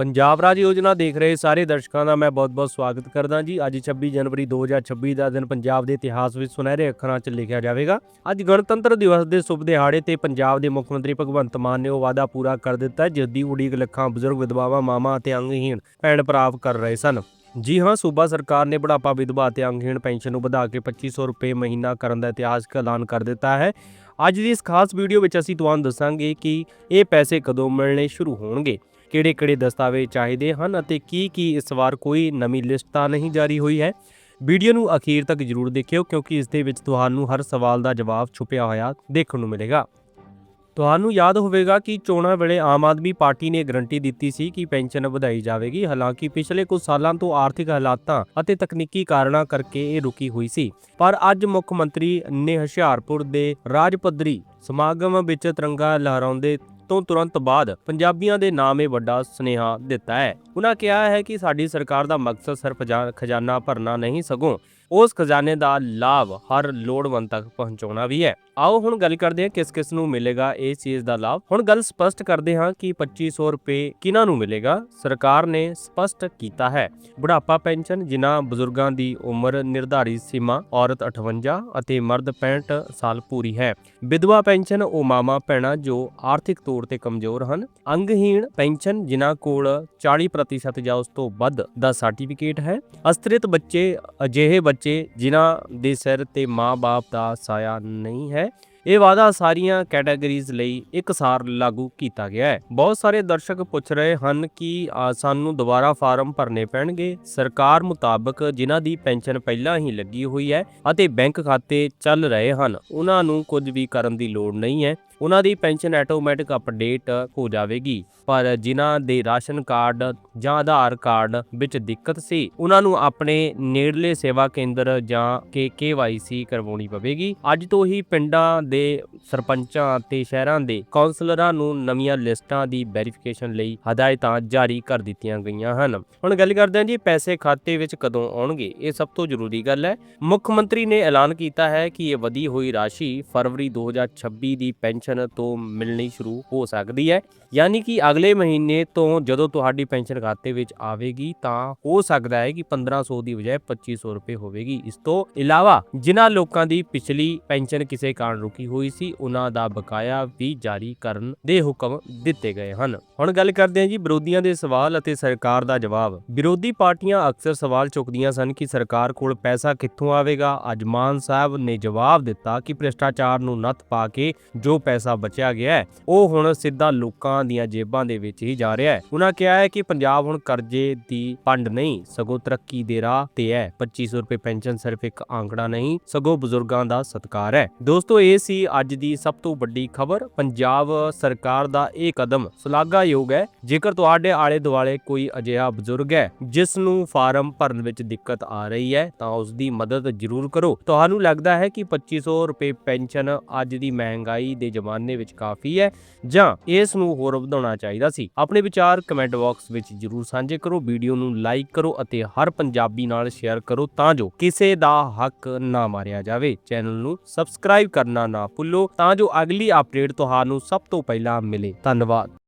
ਪੰਜਾਬ ਰਾਜ ਯੋਜਨਾ ਦੇਖ ਰਹੇ ਸਾਰੇ ਦਰਸ਼ਕਾਂ ਦਾ ਮੈਂ ਬਹੁਤ-ਬਹੁਤ ਸਵਾਗਤ ਕਰਦਾ ਜੀ। ਅੱਜ 26 ਜਨਵਰੀ 2026 ਦਾ ਦਿਨ ਪੰਜਾਬ ਦੇ ਇਤਿਹਾਸ ਵਿੱਚ ਸੁਨਹਿਰੇ ਅੱਖਰਾਂ 'ਚ ਲਿਖਿਆ ਜਾਵੇਗਾ। ਅੱਜ ਗਣਤੰਤਰ ਦਿਵਸ ਦੇ ਸ਼ੁਭ ਦਿਹਾੜੇ ਤੇ ਪੰਜਾਬ ਦੇ ਮੁੱਖ ਮੰਤਰੀ ਭਗਵੰਤ ਮਾਨ ਨੇ ਉਹ ਵਾਅਦਾ ਪੂਰਾ ਕਰ ਦਿੱਤਾ ਜਿਸ ਦੀ ਉਡੀਕ ਲੱਖਾਂ ਬਜ਼ੁਰਗ, ਵਿਧਵਾਵਾਂ, ਮਾਵਾਂ ਅਤੇ ਅੰਗਹੀਣ ਭੈਣ ਭਰਾ ਕਰ ਰਹੇ ਸਨ। ਜੀ ਹਾਂ, ਸੂਬਾ ਸਰਕਾਰ ਨੇ ਬੁਢਾਪਾ ਵਿਧਵਾ ਅਤੇ ਅੰਗਹੀਣ ਪੈਨਸ਼ਨ ਨੂੰ ਵਧਾ ਕੇ 2500 ਰੁਪਏ ਮਹੀਨਾ ਕਰਨ ਦਾ ਇਤਿਹਾਸਕ ਐਲਾਨ ਕਰ ਦਿੱਤਾ ਹੈ। ਅੱਜ ਦੀ ਇਸ ਖਾਸ ਵੀਡੀਓ ਵਿੱਚ ਅਸੀਂ ਤੁਹਾਨੂੰ ਦੱਸਾਂਗੇ ਕਿ ਇਹ ਪੈਸੇ ਕਦੋਂ ਮਿਲਣੇ ਸ਼ੁਰੂ ਹੋਣਗੇ, ਕਿਹੜੇ-ਕਿਹੜੇ ਦਸਤਾਵੇਜ਼ ਚਾਹੀਦੇ ਹਨ ਅਤੇ ਕੀ ਕੀ ਇਸ ਵਾਰ ਕੋਈ ਨਵੀਂ ਲਿਸਟ ਤਾਂ ਨਹੀਂ ਜਾਰੀ ਹੋਈ ਹੈ। ਵੀਡੀਓ ਨੂੰ ਅਖੀਰ ਤੱਕ ਜਰੂਰ ਦੇਖਿਓ ਕਿਉਂਕਿ ਇਸ ਦੇ ਵਿੱਚ ਤੁਹਾਨੂੰ ਹਰ ਸਵਾਲ ਦਾ ਜਵਾਬ ਛੁਪਿਆ ਹੋਇਆ ਦੇਖਣ ਨੂੰ ਮਿਲੇਗਾ। ਤੁਹਾਨੂੰ ਯਾਦ ਹੋਵੇਗਾ ਕਿ ਚੋਣਾਂ ਵੇਲੇ ਆਮ ਆਦਮੀ ਪਾਰਟੀ ਨੇ ਗਰੰਟੀ ਦਿੱਤੀ ਸੀ ਕਿ ਪੈਨਸ਼ਨ ਵਧਾਈ ਜਾਵੇਗੀ, ਹਾਲਾਂਕਿ ਪਿਛਲੇ ਕੁਝ ਸਾਲਾਂ ਤੋਂ ਆਰਥਿਕ ਹਾਲਾਤਾਂ ਅਤੇ ਤਕਨੀਕੀ ਕਾਰਨਾਂ ਕਰਕੇ ਇਹ ਰੁਕੀ ਹੋਈ ਸੀ। ਪਰ ਅੱਜ ਮੁੱਖ ਮੰਤਰੀ ਨੇ ਹੁਸ਼ਿਆਰਪੁਰ ਦੇ ਰਾਜ ਪੱਧਰੀ ਸਮਾਗਮ ਵਿੱਚ ਤਿਰੰਗਾ ਲਹਿਰਾਉਂਦੇ ਤੋਂ ਤੁਰੰਤ ਬਾਅਦ ਪੰਜਾਬੀਆਂ ਦੇ ਨਾਮ ਇਹ ਵੱਡਾ ਸੁਨੇਹਾ ਦਿੱਤਾ ਹੈ। ਉਹਨਾਂ ਕਿਹਾ ਹੈ ਕਿ ਸਾਡੀ ਸਰਕਾਰ ਦਾ ਮਕਸਦ ਸਿਰਫ ਖਜ਼ਾਨਾ ਭਰਨਾ ਨਹੀਂ, ਸਗੋਂ ਉਸ ਖਜ਼ਾਨੇ ਦਾ ਲਾਭ ਹਰ ਲੋੜਵੰਦ ਤੱਕ ਪਹੁੰਚਾਉਣਾ ਵੀ ਹੈ। ਆਓ ਹੁਣ ਗੱਲ ਕਰਦੇ ਹਾਂ ਕਿਸ ਕਿਸ ਨੂੰ ਮਿਲੇਗਾ ਇਸ ਚੀਜ਼ ਦਾ ਲਾਭ। ਹੁਣ ਗੱਲ ਸਪਸ਼ਟ ਕਰਦੇ ਹਾਂ ਕਿ 2500 ਰੁਪਏ ਕਿਹਨਾਂ ਨੂੰ ਮਿਲੇਗਾ। ਸਰਕਾਰ ਨੇ ਸਪਸ਼ਟ ਕੀਤਾ ਹੈ। ਬੁਢਾਪਾ ਪੈਨਸ਼ਨ, ਜਿਨ੍ਹਾਂ ਬਜ਼ੁਰਗਾਂ ਦੀ ਉਮਰ ਨਿਰਧਾਰਿਤ ਸੀਮਾ, ਔਰਤ 58 ਅਤੇ ਮਰਦ 65 ਸਾਲ ਪੂਰੀ ਹੈ। ਵਿਧਵਾ ਪੈਨਸ਼ਨ ਉਹ ਮਾਮਾ ਭੈਣਾਂ ਜੋ ਆਰਥਿਕ ਤੌਰ ਤੇ ਕਮਜ਼ੋਰ ਹਨ। ਅੰਗਹੀਣ ਪੈਨਸ਼ਨ, ਜਿਨ੍ਹਾਂ ਕੋਲ 40% ਜਾਂ ਉਸ ਤੋਂ ਵੱਧ ਦਾ ਸਰਟੀਫਿਕੇਟ ਹੈ। ਅਸਤ੍ਰਿਤ ਬੱਚੇ ਅਜਿਹੇ ਬੱਚੇ ਜਿਨ੍ਹਾਂ ਦੇ ਸਿਰ ਤੇ ਮਾਂ-ਬਾਪ ਦਾ ਸਾਇਆ ਨਹੀਂ ਹੈ। ਇਹ ਵਾਅਦਾ ਸਾਰੀਆਂ ਕੈਟਾਗਰੀਜ਼ ਲਈ ਇੱਕਸਾਰ ਲਾਗੂ ਕੀਤਾ ਗਿਆ ਹੈ। ਬਹੁਤ ਸਾਰੇ ਦਰਸ਼ਕ ਪੁੱਛ ਰਹੇ ਹਨ ਕਿ ਸਾਨੂੰ ਦੁਬਾਰਾ ਫਾਰਮ ਭਰਨੇ ਪੈਣਗੇ। ਸਰਕਾਰ ਮੁਤਾਬਕ ਜਿਨ੍ਹਾਂ ਦੀ ਪੈਨਸ਼ਨ ਪਹਿਲਾਂ ਹੀ ਲੱਗੀ ਹੋਈ ਹੈ ਅਤੇ ਬੈਂਕ ਖਾਤੇ ਚੱਲ ਰਹੇ ਹਨ, ਉਹਨਾਂ ਨੂੰ ਕੁਝ ਵੀ ਕਰਨ ਦੀ ਲੋੜ ਨਹੀਂ ਹੈ। ਉਹਨਾਂ ਦੀ ਪੈਨਸ਼ਨ ਆਟੋਮੈਟਿਕ ਅਪਡੇਟ ਹੋ ਜਾਵੇਗੀ। ਪਰ ਜਿਨ੍ਹਾਂ ਦੇ ਰਾਸ਼ਨ ਕਾਰਡ ਜਾਂ ਆਧਾਰ ਕਾਰਡ ਵਿੱਚ ਦਿੱਕਤ ਸੀ, ਉਹਨਾਂ ਨੂੰ ਆਪਣੇ ਨੇੜਲੇ ਸੇਵਾ ਕੇਂਦਰ ਜਾਂ ਕੇ KYC ਕਰਵਾਉਣੀ ਪਵੇਗੀ। ਅੱਜ ਤੋਂ ਹੀ ਪਿੰਡਾਂ ਦੇ ਸਰਪੰਚਾਂ ਅਤੇ ਸ਼ਹਿਰਾਂ ਦੇ ਕਾਉਂਸਲਰਾਂ ਨੂੰ ਨਵੀਆਂ ਲਿਸਟਾਂ ਦੀ ਵੈਰੀਫਿਕੇਸ਼ਨ ਲਈ ਹਦਾਇਤਾਂ ਜਾਰੀ ਕਰ ਦਿੱਤੀਆਂ ਗਈਆਂ ਹਨ। ਹੁਣ ਗੱਲ ਕਰਦੇ ਹਾਂ ਜੀ, ਪੈਸੇ ਖਾਤੇ ਵਿੱਚ ਕਦੋਂ ਆਉਣਗੇ? ਇਹ ਸਭ ਤੋਂ ਜ਼ਰੂਰੀ ਗੱਲ ਹੈ। ਮੁੱਖ ਮੰਤਰੀ ਨੇ ਐਲਾਨ ਕੀਤਾ ਹੈ ਕਿ ਇਹ ਵਧੀ ਹੋਈ ਰਾਸ਼ੀ ਫਰਵਰੀ 2026 ਦੀ ਪੈਨਸ਼ਨ ਤੋਂ ਮਿਲਣੀ ਸ਼ੁਰੂ ਹੋ ਸਕਦੀ ਹੈ। ਯਾਨੀ ਕਿ ਅਗਲੇ ਮਹੀਨੇ ਤੋਂ ਜਦੋਂ ਤੁਹਾਡੀ ਪੈਨਸ਼ਨ ਖਾਤੇ ਵਿੱਚ ਆਵੇਗੀ ਤਾਂ ਹੋ ਸਕਦਾ ਹੈ ਕਿ 1500 ਦੀ ਬਜਾਏ 2500 ਰੁਪਏ ਹੋਵੇਗੀ। ਇਸ ਤੋਂ ਇਲਾਵਾ ਜਿਨ੍ਹਾਂ ਲੋਕਾਂ ਦੀ ਪਿਛਲੀ ਪੈਨਸ਼ਨ ਕਿਸੇ ਕਾਰਨ ਰੁਕੀ ਹੋਈ ਸੀ, ਉਹਨਾਂ ਦਾ ਬਕਾਇਆ ਵੀ ਜਾਰੀ ਕਰਨ ਦੇ ਹੁਕਮ ਦਿੱਤੇ ਗਏ ਹਨ। ਹੁਣ ਗੱਲ ਕਰਦੇ ਹਾਂ ਜੀ ਵਿਰੋਧੀਆਂ ਦੇ ਸਵਾਲ ਅਤੇ ਸਰਕਾਰ ਦਾ ਜਵਾਬ। ਵਿਰੋਧੀ ਪਾਰਟੀਆਂ ਅਕਸਰ ਸਵਾਲ ਚੁੱਕਦੀਆਂ ਸਨ ਕਿ ਸਰਕਾਰ ਕੋਲ ਪੈਸਾ ਕਿੱਥੋਂ ਆਵੇਗਾ। ਅੱਜ ਮਾਨ ਸਾਹਿਬ ਨੇ ਜਵਾਬ ਦਿੱਤਾ ਕਿ ਭ੍ਰਿਸ਼ਟਾਚਾਰ ਨੂੰ ਨੱਥ ਪਾ ਕੇ ਜੋ ਪੈਸਾ ਬਚਿਆ ਗਿਆ ਹੈ। ਉਹ ਹੁਣ ਸਿੱਧਾ ਲੋਕਾਂ ਦੀਆਂ ਜੇਬਾਂ ਦੇ ਵਿੱਚ ਹੀ ਜਾ ਰਿਹਾ ਹੈ। ਉਹਨਾਂ ਕਿਹਾ ਹੈ ਕਿ ਪੰਜਾਬ ਹੁਣ ਕਰਜ਼ੇ ਦੀ ਪੰਡ ਨਹੀਂ, ਸਗੋਂ ਤਰੱਕੀ ਦੇ ਰਾਹ ਤੇ ਹੈ। 2500 ਰੁਪਏ ਪੈਨਸ਼ਨ ਸਿਰਫ ਇੱਕ ਆંકੜਾ ਨਹੀਂ, ਸਗੋਂ ਬਜ਼ੁਰਗਾਂ ਦਾ ਸਤਿਕਾਰ ਹੈ। ਦੋਸਤੋ, ਇਹ ਸੀ ਅੱਜ ਦੀ ਸਭ ਤੋਂ ਵੱਡੀ ਖਬਰ। ਪੰਜਾਬ ਸਰਕਾਰ ਦਾ ਇਹ ਕਦਮ ਸ਼ਲਾਘਾਯੋਗ ਹੈ। ਜੇਕਰ ਤੁਹਾਡੇ ਆਲੇ ਦੁਆਲੇ ਕੋਈ ਅਜਿਹਾ ਬਜ਼ੁਰਗ ਹੈ ਜਿਸ ਨੂੰ ਫਾਰਮ ਭਰਨ ਵਿੱਚ ਦਿੱਕਤ ਆ ਰਹੀ ਹੈ, ਤਾਂ ਉਸ ਦੀ ਮਦਦ ਜ਼ਰੂਰ ਕਰੋ। ਤੁਹਾਨੂੰ ਲੱਗਦਾ ਹੈ ਕਿ 2500 ਰੁਪਏ ਪੈਨਸ਼ਨ ਅੱਜ ਦੀ ਮਹਿੰਗਾਈ ਦੇ ਜ਼ਮਾਨੇ ਵਿੱਚ ਕਾਫੀ ਹੈ, ਜਾਂ ਇਸ ਨੂੰ ਹੋਰ ਵਧਾਉਣਾ ਚਾਹੀਦਾ ਸੀ, ਆਪਣੇ ਵਿਚਾਰ ਕਮੈਂਟ ਬਾਕਸ ਵਿੱਚ ਜਰੂਰ ਸਾਂਝੇ ਕਰੋ, ਵੀਡੀਓ ਨੂੰ ਲਾਈਕ ਕਰੋ ਅਤੇ ਹਰ ਪੰਜਾਬੀ ਨਾਲ ਸ਼ੇਅਰ ਕਰੋ ਤਾਂ ਜੋ ਕਿਸੇ ਦਾ ਹੱਕ ਨਾ ਮਾਰਿਆ ਜਾਵੇ। ਚੈਨਲ ਨੂੰ ਸਬਸਕ੍ਰਾਈਬ ਕਰਨਾ ਨਾ ਭੁੱਲੋ, ਤਾਂ ਜੋ ਅਗਲੀ ਅਪਡੇਟ ਤੁਹਾਨੂੰ ਸਭ ਤੋਂ ਪਹਿਲਾਂ ਮਿਲੇ। ਧੰਨਵਾਦ।